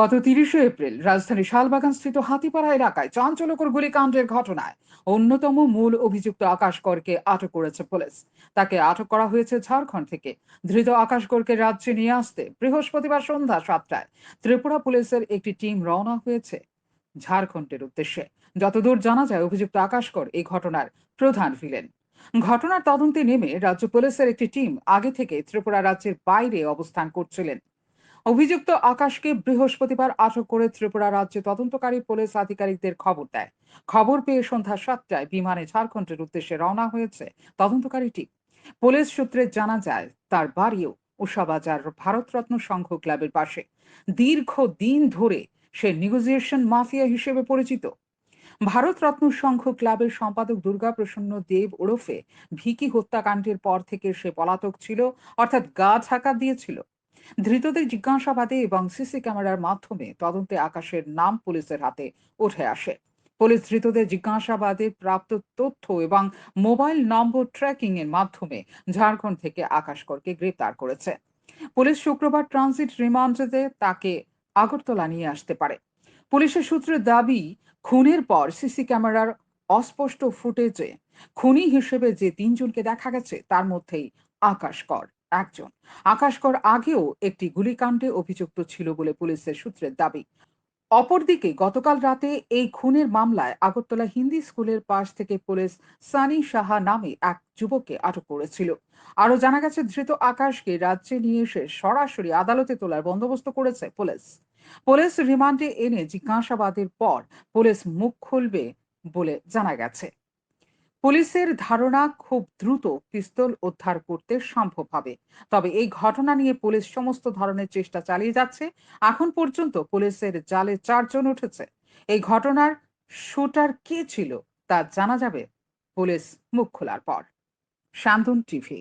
গত তিরিশে এপ্রিল রাজধানী শালবাগান স্থিত হাতিপাড়া এলাকায় চাঞ্চল্যকর গুলিকাণ্ডের ঘটনায় অন্যতম মূল অভিযুক্ত আকাশ করকে আটক করেছে পুলিশ। তাকে আটক করা হয়েছে ঝাড়খণ্ড থেকে। ধৃত আকাশ করকে রাজ্যে নিয়ে আসতে বৃহস্পতিবার সন্ধ্যা সাতটায় ত্রিপুরা পুলিশের একটি টিম রওনা হয়েছে ঝাড়খণ্ডের উদ্দেশ্যে। যতদূর জানা যায়, অভিযুক্ত আকাশ কর এই ঘটনার প্রধান ভিলেন। ঘটনার তদন্তে নেমে রাজ্য পুলিশের একটি টিম আগে থেকে ত্রিপুরা রাজ্যের বাইরে অবস্থান করছিলেন। অভিযুক্ত আকাশকে বৃহস্পতিবার আটক করে ত্রিপুরা রাজ্যে তদন্তকারী পুলিশ আধিকারিকদের খবর দেয়। খবর পেয়ে সন্ধ্যা সাতটায় বিমানে ঝাড়খণ্ডের উদ্দেশ্যে রওনা হয়েছে তদন্তকারী টিম। পুলিশ সূত্রে জানা যায়, তার বাড়িও উষাবাজার ভারতরত্ন সংঘ ক্লাবের পাশে। দীর্ঘ দিন ধরে সে নিগোজিয়েশন মাফিয়া হিসেবে পরিচিত। ভারতরত্ন সংঘ ক্লাবের সম্পাদক দুর্গা প্রসন্ন দেব ওরফে ভিকি হত্যাকাণ্ডের পর থেকে সে পলাতক ছিল, অর্থাৎ গা ঢাকা দিয়েছিল। ধৃতদের জিজ্ঞাসাবাদে এবং সিসি ক্যামেরার মাধ্যমে তদন্তে আকাশের নাম পুলিশের হাতে উঠে আসে। পুলিশ ধৃতদের জিজ্ঞাসাবাদে প্রাপ্ত তথ্য এবং মোবাইল নম্বর ট্র্যাকিং এর মাধ্যমে ঝাড়খণ্ড থেকে আকাশ করকে গ্রেপ্তার করেছে। পুলিশ শুক্রবার ট্রানজিট রিমান্ডে তাকে আগরতলা নিয়ে আসতে পারে। পুলিশের সূত্রে দাবি, খুনের পর সিসি ক্যামেরার অস্পষ্ট ফুটেজে খুনি হিসেবে যে তিনজনকে দেখা গেছে, তার মধ্যেই আকাশ কর। একজন। আকাশ কর আগেও একটি গুলিকাণ্ডে অভিযুক্ত ছিল বলে পুলিশের সূত্রের দাবি। অপরদিকে গতকাল রাতে এই খুনের মামলায় আগরতলা হিন্দি স্কুলের পাশ থেকে পুলিশ সানি সাহা নামে এক যুবককে আটক করেছিল। আরও জানা গেছে, ধৃত আকাশকে রাজ্যে নিয়ে এসে সরাসরি আদালতে তোলার বন্দোবস্ত করেছে পুলিশ। পুলিশ রিমান্ডে এনে জিজ্ঞাসাবাদের পর পুলিশ মুখ খুলবে বলে জানা গেছে। পুলিশের ধারণা খুব দ্রুত পিস্তল উদ্ধার করতে সম্ভব হবে। তবে এই ঘটনা নিয়ে পুলিশ সমস্ত ধরনের চেষ্টা চালিয়ে যাচ্ছে। এখন পর্যন্ত পুলিশের জালে চারজন উঠেছে। এই ঘটনার শুটার কে ছিল তা জানা যাবে। পুলিশ মুখ খোলার পর। শান্তন টিভি।